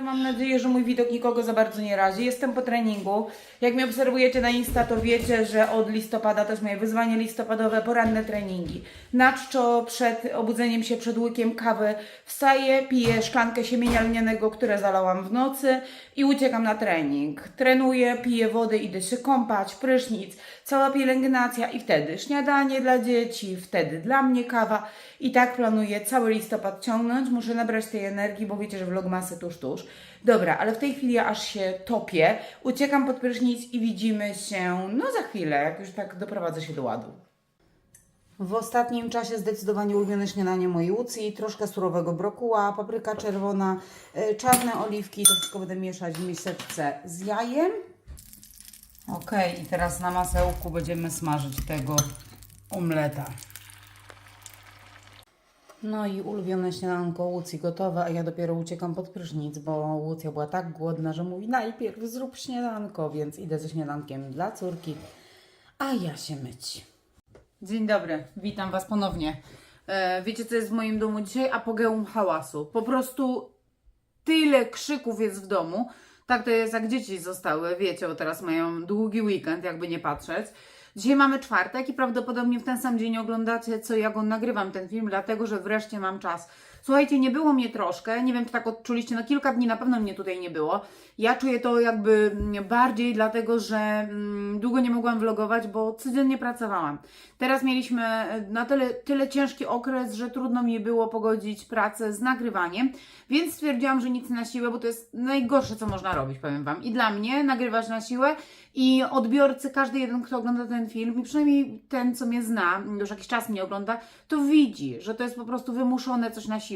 mam nadzieję, że mój widok nikogo za bardzo nie razi. Jestem po treningu. Jak mnie obserwujecie na Insta, to wiecie, że od listopada to jest moje wyzwanie listopadowe, poranne treningi. Na czczo przed obudzeniem się, przed łykiem kawy wstaję, piję szklankę siemienia lnianego, które zalałam w nocy i uciekam na trening. Trenuję, piję wodę, idę się kąpać, prysznic, cała pielęgnacja i wtedy śniadanie dla dzieci, wtedy dla mnie kawa. I tak planuję cały listopad ciągnąć. Muszę nabrać tej energii, bo wiecie, że vlogmasy tuż, tuż. Dobra, ale w tej chwili aż się topię. Uciekam pod prysznic i widzimy się, no za chwilę, jak już tak doprowadzę się do ładu. W ostatnim czasie zdecydowanie ulubione śniadanie mojej Łucji, troszkę surowego brokuła, papryka czerwona, y, czarne oliwki, to wszystko będę mieszać w miseczce z jajem. Ok, i teraz na masełku będziemy smażyć tego omleta. No i ulubione śniadanko Łucji gotowe, a ja dopiero uciekam pod prysznic, bo Łucja była tak głodna, że mówi najpierw zrób śniadanko, więc idę ze śniadankiem dla córki, a ja się myć. Dzień dobry, witam Was ponownie. E, wiecie co jest w moim domu dzisiaj? Apogeum hałasu. Po prostu tyle krzyków jest w domu. Tak to jest jak dzieci zostały, wiecie, bo teraz mają długi weekend, jakby nie patrzeć. Dzisiaj mamy czwartek i prawdopodobnie w ten sam dzień oglądacie, co ja go nagrywam ten film, dlatego że wreszcie mam czas. Słuchajcie, nie było mnie troszkę, nie wiem, czy tak odczuliście, no kilka dni na pewno mnie tutaj nie było. Ja czuję to jakby mm, bardziej dlatego, że mm, długo nie mogłam vlogować, bo codziennie pracowałam. Teraz mieliśmy e, na tyle, tyle ciężki okres, że trudno mi było pogodzić pracę z nagrywaniem, więc stwierdziłam, że nic na siłę, bo to jest najgorsze, co można robić, powiem Wam. I dla mnie nagrywać na siłę i odbiorcy, każdy jeden, kto ogląda ten film, i przynajmniej ten, co mnie zna, już jakiś czas mnie ogląda, to widzi, że to jest po prostu wymuszone coś na siłę.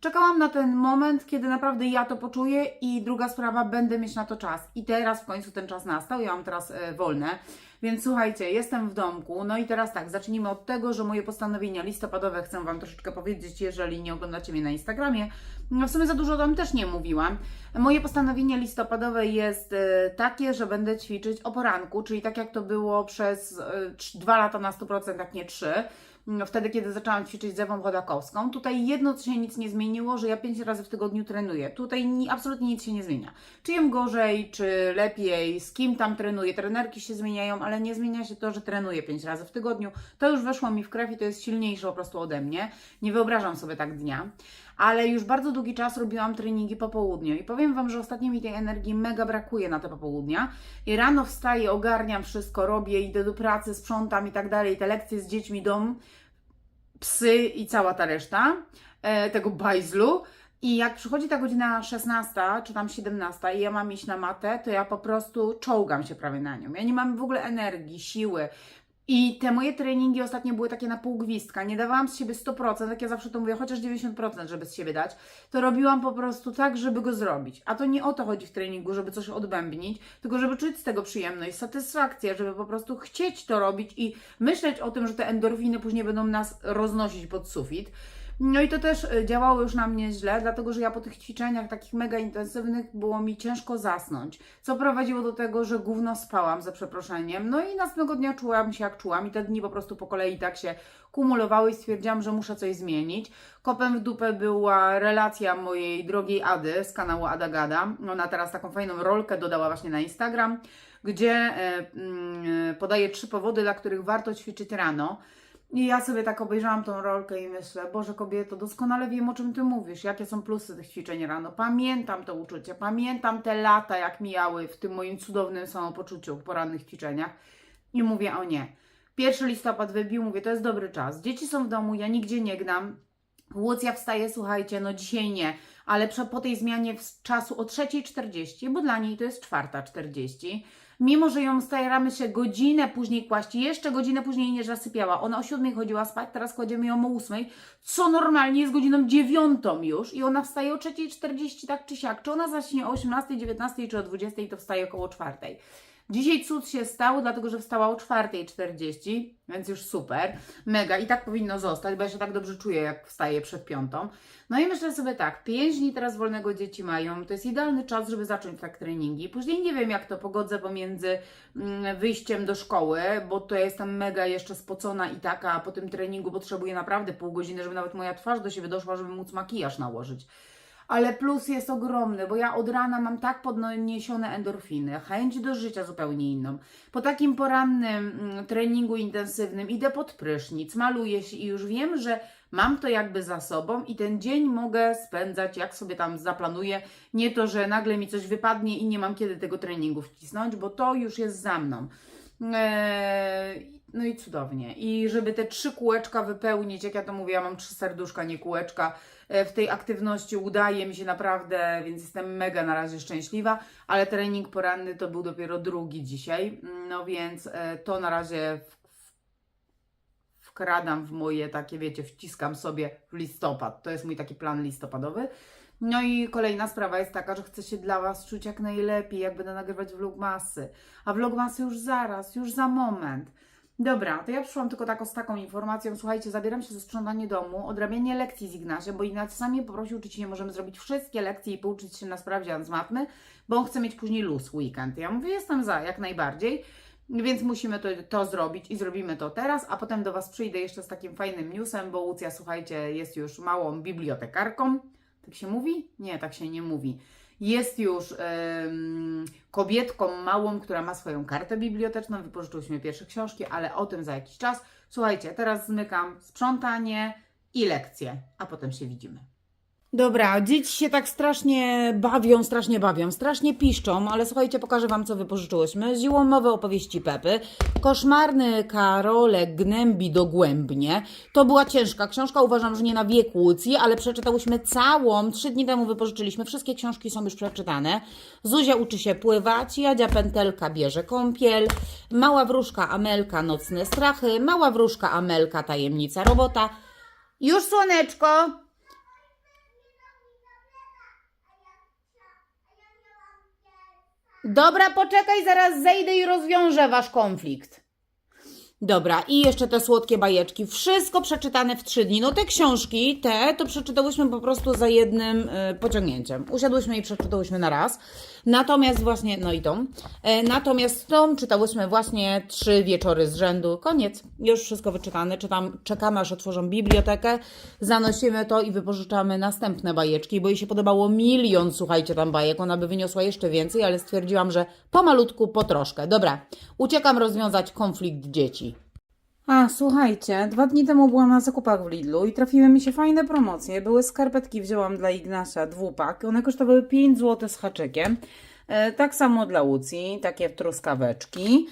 Czekałam na ten moment, kiedy naprawdę ja to poczuję i druga sprawa, będę mieć na to czas. I teraz w końcu ten czas nastał, ja mam teraz e, wolne. Więc słuchajcie, jestem w domku. No i teraz tak, zacznijmy od tego, że moje postanowienia listopadowe chcę Wam troszeczkę powiedzieć, jeżeli nie oglądacie mnie na Instagramie. No w sumie za dużo tam też nie mówiłam. Moje postanowienie listopadowe jest e, takie, że będę ćwiczyć o poranku, czyli tak jak to było przez e, dwa lata na 100%, jak nie 3 no, wtedy, kiedy zaczęłam ćwiczyć z Ewą Chodakowską. Tutaj jedno, się nic nie zmieniło, że ja pięć razy w tygodniu trenuję. Tutaj ni, absolutnie nic się nie zmienia. Czy jem gorzej, czy lepiej, z kim tam trenuję. Trenerki się zmieniają, ale nie zmienia się to, że trenuję pięć razy w tygodniu. To już weszło mi w krew i to jest silniejsze po prostu ode mnie. Nie wyobrażam sobie tak dnia. Ale już bardzo długi czas robiłam treningi po południu i powiem Wam, że ostatnio mi tej energii mega brakuje na te popołudnia. I rano wstaję, ogarniam wszystko, robię, idę do pracy, sprzątam i tak dalej, te lekcje z dziećmi, dom, psy i cała ta reszta e, tego bajzlu. I jak przychodzi ta godzina 16 czy tam 17 i ja mam iść na matę, to ja po prostu czołgam się prawie na nią. Ja nie mam w ogóle energii, siły. I te moje treningi ostatnio były takie na pół gwizdka. Nie dawałam z siebie 100%, jak ja zawsze to mówię, chociaż 90%, żeby z siebie dać. To robiłam po prostu tak, żeby go zrobić. A to nie o to chodzi w treningu, żeby coś odbębnić, tylko żeby czuć z tego przyjemność, satysfakcję, żeby po prostu chcieć to robić i myśleć o tym, że te endorfiny później będą nas roznosić pod sufit. No i to też y, działało już na mnie źle, dlatego że ja po tych ćwiczeniach takich mega intensywnych było mi ciężko zasnąć, co prowadziło do tego, że gówno spałam za przeproszeniem. No i następnego dnia czułam się jak czułam i te dni po prostu po kolei tak się kumulowały i stwierdziłam, że muszę coś zmienić. Kopem w dupę była relacja mojej drogiej Ady z kanału Ada Gada. Ona teraz taką fajną rolkę dodała właśnie na Instagram, gdzie e, mm, podaje trzy powody, dla których warto ćwiczyć rano. I ja sobie tak obejrzałam tą rolkę i myślę, Boże kobieto, doskonale wiem o czym Ty mówisz, jakie są plusy tych ćwiczeń rano. Pamiętam to uczucie, pamiętam te lata, jak mijały w tym moim cudownym samopoczuciu w porannych ćwiczeniach. I mówię, o nie. Pierwszy listopad wybił, mówię, to jest dobry czas. Dzieci są w domu, ja nigdzie nie gnam. Łucja wstaje, słuchajcie, no dzisiaj nie, ale po tej zmianie czasu o 3.40, bo dla niej to jest 4.40. Mimo, że ją staramy się godzinę później kłaść, jeszcze godzinę później nie zasypiała. Ona o 7 chodziła spać, teraz kładziemy ją o 8, co normalnie jest godziną 9 już i ona wstaje o 3.40 tak czy siak. Czy ona zaśnie o 18, 19 czy o 20, to wstaje około 4. Dzisiaj cud się stał, dlatego że wstała o 4.40, więc już super, mega i tak powinno zostać, bo ja się tak dobrze czuję, jak wstaję przed piątą. No i myślę sobie tak, 5 dni teraz wolnego dzieci mają, to jest idealny czas, żeby zacząć tak treningi. Później nie wiem, jak to pogodzę pomiędzy mm, wyjściem do szkoły, bo to ja jestem mega jeszcze spocona i taka, a po tym treningu potrzebuję naprawdę pół godziny, żeby nawet moja twarz do siebie doszła, żeby móc makijaż nałożyć. Ale plus jest ogromny, bo ja od rana mam tak podniesione endorfiny, chęć do życia zupełnie inną. Po takim porannym mm, treningu intensywnym idę pod prysznic, maluję się i już wiem, że mam to jakby za sobą i ten dzień mogę spędzać, jak sobie tam zaplanuję. Nie to, że nagle mi coś wypadnie i nie mam kiedy tego treningu wcisnąć, bo to już jest za mną. Eee, no i cudownie. I żeby te trzy kółeczka wypełnić, jak ja to mówię, ja mam trzy serduszka, nie kółeczka, w tej aktywności udaje mi się naprawdę, więc jestem mega na razie szczęśliwa, ale trening poranny to był dopiero drugi dzisiaj, no więc e, to na razie wkradam w moje takie, wiecie, wciskam sobie w listopad. To jest mój taki plan listopadowy. No i kolejna sprawa jest taka, że chcę się dla Was czuć jak najlepiej, jak będę nagrywać vlogmasy. A vlogmasy już zaraz, już za moment. Dobra, to ja przyszłam tylko tako, z taką informacją. Słuchajcie, zabieram się za sprzątanie domu, odrabianie lekcji z Ignaciem, bo Ignacy sami poprosił, czy ci nie możemy zrobić wszystkie lekcje i pouczyć się na sprawdzian z matmy, bo on chce mieć później luz weekend. Ja mówię, jestem za, jak najbardziej. Więc musimy to, to zrobić i zrobimy to teraz, a potem do Was przyjdę jeszcze z takim fajnym newsem, bo Łucja, słuchajcie, jest już małą bibliotekarką. Tak się mówi? Nie, tak się nie mówi. Jest już em, kobietką małą, która ma swoją kartę biblioteczną. Wypożyczyłyśmy pierwsze książki, ale o tym za jakiś czas. Słuchajcie, teraz zmykam sprzątanie i lekcje, a potem się widzimy. Dobra, dzieci się tak strasznie bawią, strasznie bawią, strasznie piszczą, ale słuchajcie, pokażę Wam, co wypożyczyłyśmy. Ziołomowe opowieści Pepy, koszmarny Karolek gnębi dogłębnie. To była ciężka książka, uważam, że nie na wiek Łucji, ale przeczytałyśmy całą, trzy dni temu wypożyczyliśmy, wszystkie książki są już przeczytane. Zuzia uczy się pływać, Jadzia Pętelka bierze kąpiel, Mała wróżka Amelka nocne strachy, Mała wróżka Amelka tajemnica robota. Już słoneczko! Dobra, poczekaj, zaraz zejdę i rozwiążę wasz konflikt. Dobra, i jeszcze te słodkie bajeczki. Wszystko przeczytane w trzy dni. No te książki, te, to przeczytałyśmy po prostu za jednym y, pociągnięciem. Usiadłyśmy i przeczytałyśmy na raz. Natomiast właśnie, no i tą. E, natomiast tą czytałyśmy właśnie trzy wieczory z rzędu. Koniec. Już wszystko wyczytane. Czytam, czekamy aż otworzą bibliotekę. Zanosimy to i wypożyczamy następne bajeczki, bo jej się podobało milion, słuchajcie, tam bajek. Ona by wyniosła jeszcze więcej, ale stwierdziłam, że pomalutku, po troszkę. Dobra, uciekam rozwiązać konflikt dzieci. A, słuchajcie, dwa dni temu byłam na zakupach w Lidlu i trafiły mi się fajne promocje. Były skarpetki, wzięłam dla Ignasia dwupak. One kosztowały 5 zł z haczykiem. E, tak samo dla Łucji, takie truskaweczki.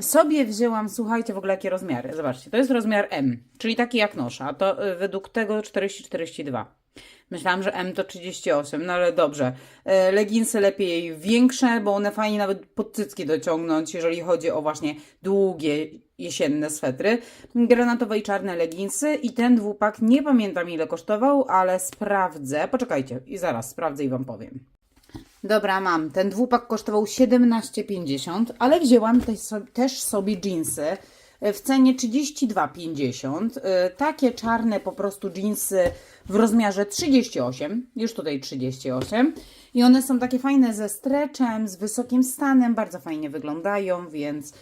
Sobie wzięłam, słuchajcie, w ogóle jakie rozmiary. Zobaczcie, to jest rozmiar M, czyli taki jak nosza. To y, według tego 40-42. Myślałam, że M to 38, no ale dobrze. E, Leginsy lepiej większe, bo one fajnie nawet pod cycki dociągnąć, jeżeli chodzi o właśnie długie jesienne swetry. Granatowe i czarne leginsy i ten dwupak, nie pamiętam ile kosztował, ale sprawdzę. Poczekajcie i zaraz sprawdzę i Wam powiem. Dobra, mam. Ten dwupak kosztował 17,50, ale wzięłam też sobie, jeansy w cenie 32,50. Y, Takie czarne po prostu jeansy w rozmiarze 38, już tutaj 38. I one są takie fajne ze streczem, z wysokim stanem, bardzo fajnie wyglądają, więc y,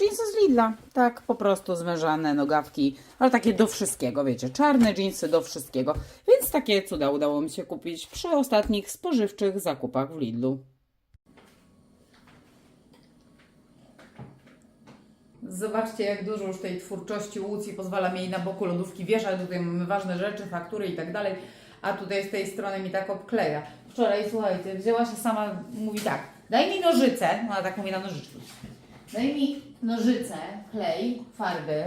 jeansy z Lidla, tak po prostu zwężane nogawki, ale takie do wszystkiego, wiecie, czarne jeansy do wszystkiego. Więc takie cuda udało mi się kupić przy ostatnich spożywczych zakupach w Lidlu. Zobaczcie, jak dużo już tej twórczości Łucji pozwala mi jej na boku lodówki wieszać. Tutaj mamy ważne rzeczy, faktury i tak dalej. A tutaj z tej strony mi tak obkleja. Wczoraj, słuchajcie, wzięła się sama, mówi tak, daj mi nożyce, ona tak mówi na nożyczki. Daj mi nożyce, klej, farby,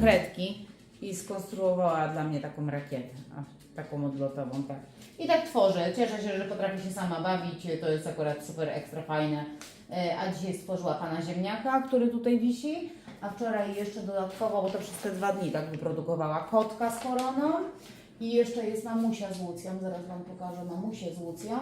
kredki i skonstruowała dla mnie taką rakietę, taką odlotową, tak. I tak tworzę. Cieszę się, że potrafi się sama bawić. To jest akurat super ekstra fajne. E, A dzisiaj stworzyła pana ziemniaka, który tutaj wisi. A wczoraj jeszcze dodatkowo, bo to przez te dwa dni tak wyprodukowała kotka z koroną. I jeszcze jest mamusia z Łucją. Zaraz Wam pokażę mamusię z Łucją.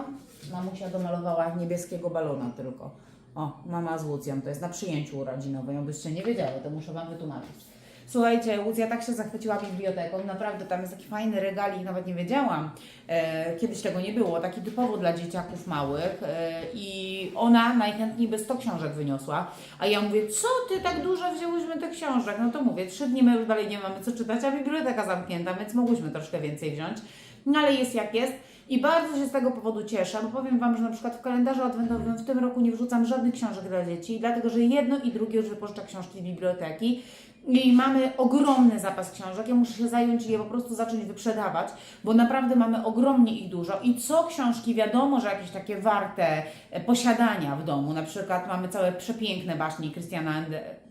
Mamusia domalowała niebieskiego balona tylko. O, mama z Łucją. To jest na przyjęciu urodzinowym. Jakbyście nie wiedziały, to muszę Wam wytłumaczyć. Słuchajcie, Łucja tak się zachwyciła biblioteką, naprawdę tam jest taki fajny regalik, nawet nie wiedziałam, e, kiedyś tego nie było, taki typowo dla dzieciaków małych. E, i ona najchętniej by 100 książek wyniosła, a ja mówię, co ty tak dużo wzięłyśmy tych książek, no to mówię, trzy dni my już dalej nie mamy co czytać, a biblioteka zamknięta, więc mogłyśmy troszkę więcej wziąć. no ale jest jak jest. I bardzo się z tego powodu cieszę, bo powiem Wam, że na przykład w kalendarzu adwentowym w tym roku nie wrzucam żadnych książek dla dzieci, dlatego że jedno i drugie już wypożycza książki z biblioteki. I mamy ogromny zapas książek. Ja muszę się zająć i je po prostu zacząć wyprzedawać, bo naprawdę mamy ogromnie ich dużo. I co książki wiadomo, że jakieś takie warte posiadania w domu. Na przykład mamy całe przepiękne baśni Christiana Ande-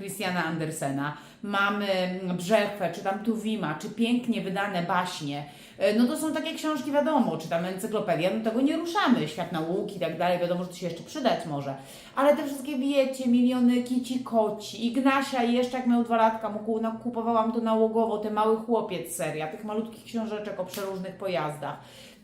Christiana Andersena, mamy Brzechwę, czy tam Tuwima, czy pięknie wydane baśnie. E, No to są takie książki, wiadomo, czy tam encyklopedia, no tego nie ruszamy, świat nauki i tak dalej, wiadomo, że to się jeszcze przydać może. Ale te wszystkie, wiecie, miliony kici koci, Ignasia jeszcze jak miał dwa latka, kupowałam to nałogowo, te Mały Chłopiec seria, tych malutkich książeczek o przeróżnych pojazdach.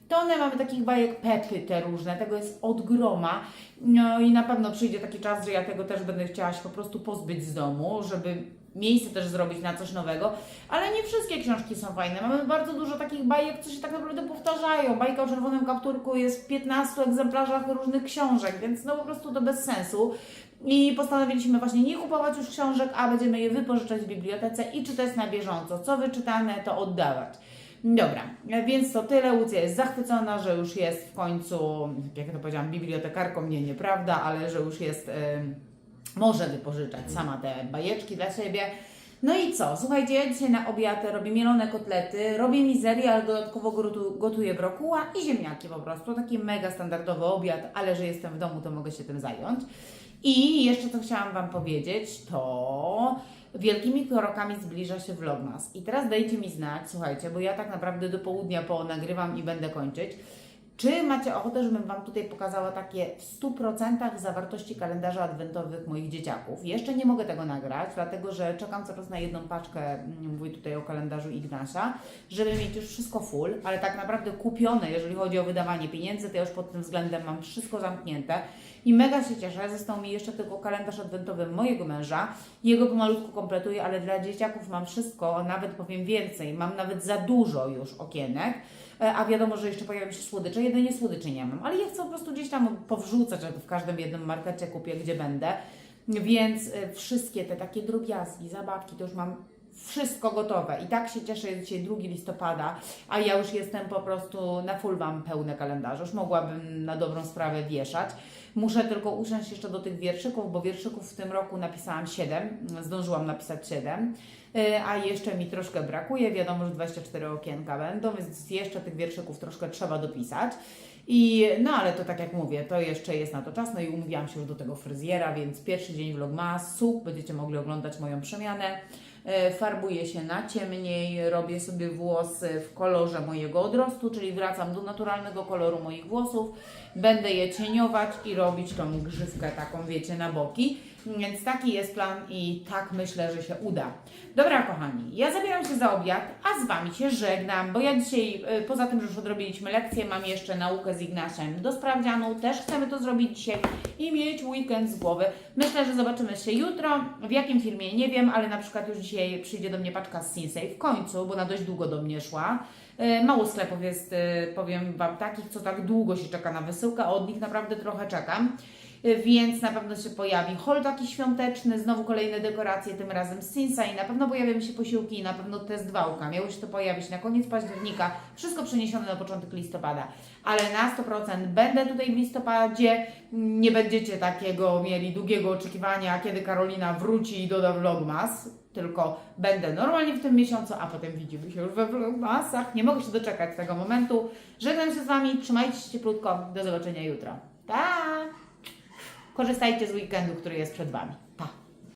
To one mamy takich bajek Pepy te różne, tego jest od groma. No i na pewno przyjdzie taki czas, że ja tego też będę chciała się po prostu pozbyć z domu, żeby miejsce też zrobić na coś nowego, ale nie wszystkie książki są fajne. Mamy bardzo dużo takich bajek, co się tak naprawdę powtarzają. Bajka o czerwonym kapturku jest w 15 egzemplarzach różnych książek, więc no po prostu to bez sensu. I postanowiliśmy właśnie nie kupować już książek, a będziemy je wypożyczać w bibliotece i czytać na bieżąco. Co wyczytane, to oddawać. Dobra, więc to tyle. Łucja jest zachwycona, że już jest w końcu, jak to powiedziałam, bibliotekarką, nie, nieprawda, ale że już jest, em, może wypożyczać sama te bajeczki dla siebie. No i co? Słuchajcie, ja dzisiaj na obiad robię mielone kotlety, robię mizerię, ale dodatkowo gotu- gotuję brokuła i ziemniaki po prostu. Taki mega standardowy obiad, ale że jestem w domu, to mogę się tym zająć. I jeszcze co chciałam Wam powiedzieć, to wielkimi krokami zbliża się vlogmas. I teraz dajcie mi znać, słuchajcie, bo ja tak naprawdę do południa po nagrywam i będę kończyć. Czy macie ochotę, żebym Wam tutaj pokazała takie w 100% zawartości kalendarza adwentowych moich dzieciaków? Jeszcze nie mogę tego nagrać, dlatego że czekam czas na jedną paczkę, mm, mówię tutaj o kalendarzu Ignasia, żeby mieć już wszystko full, ale tak naprawdę kupione, jeżeli chodzi o wydawanie pieniędzy, to ja już pod tym względem mam wszystko zamknięte. I mega się cieszę, został mi jeszcze tylko kalendarz adwentowy mojego męża. Jego pomalutku kompletuję, ale dla dzieciaków mam wszystko, nawet powiem więcej, mam nawet za dużo już okienek. E, A wiadomo, że jeszcze pojawią się słodycze. Jedynie słodyczy nie mam, ale ja chcę po prostu gdzieś tam powrzucać, że w każdym jednym markecie kupię, gdzie będę. Więc e, wszystkie te takie drobiazgi, zabawki, to już mam wszystko gotowe. I tak się cieszę, jest dzisiaj 2 listopada, a ja już jestem po prostu na full mam pełne kalendarze. Już mogłabym na dobrą sprawę wieszać. Muszę tylko usiąść jeszcze do tych wierszyków, bo wierszyków w tym roku napisałam 7, zdążyłam napisać 7, y, a jeszcze mi troszkę brakuje. Wiadomo, że 24 okienka będą, więc jeszcze tych wierszyków troszkę trzeba dopisać. I no ale to tak jak mówię, to jeszcze jest na to czas. No i umówiłam się już do tego fryzjera, więc pierwszy dzień vlogmasu będziecie mogli oglądać moją przemianę. E, Farbuję się na ciemniej, robię sobie włosy w kolorze mojego odrostu, czyli wracam do naturalnego koloru moich włosów. Będę je cieniować i robić tą grzywkę taką, wiecie, na boki. Więc taki jest plan i tak myślę, że się uda. Dobra, kochani, ja zabieram się za obiad, a z Wami się żegnam, bo ja dzisiaj, y, poza tym, że już odrobiliśmy lekcję, mam jeszcze naukę z Ignasiem do sprawdzianu. Też chcemy to zrobić dzisiaj i mieć weekend z głowy. Myślę, że zobaczymy się jutro. W jakim filmie nie wiem, ale na przykład już dzisiaj przyjdzie do mnie paczka z Sinsei w końcu, bo na dość długo do mnie szła. Y, Mało sklepów jest, y, powiem Wam, takich, co tak długo się czeka na wysyłkę, a od nich naprawdę trochę czekam. Y, Więc na pewno się pojawi hol taki świąteczny, znowu kolejne dekoracje, tym razem z Sinsei, na pewno pojawią się posiłki i na pewno test wałka. Miało się to pojawić na koniec października, wszystko przeniesione na początek listopada. Ale na 100% będę tutaj w listopadzie, nie będziecie takiego mieli długiego oczekiwania, kiedy Karolina wróci i doda vlogmas, tylko będę normalnie w tym miesiącu, a potem widzimy się już we vlogmasach. Nie mogę się doczekać tego momentu. Żegnam się z Wami, trzymajcie się cieplutko, do zobaczenia jutro. Pa! Korzystajcie z weekendu, który jest przed Wami.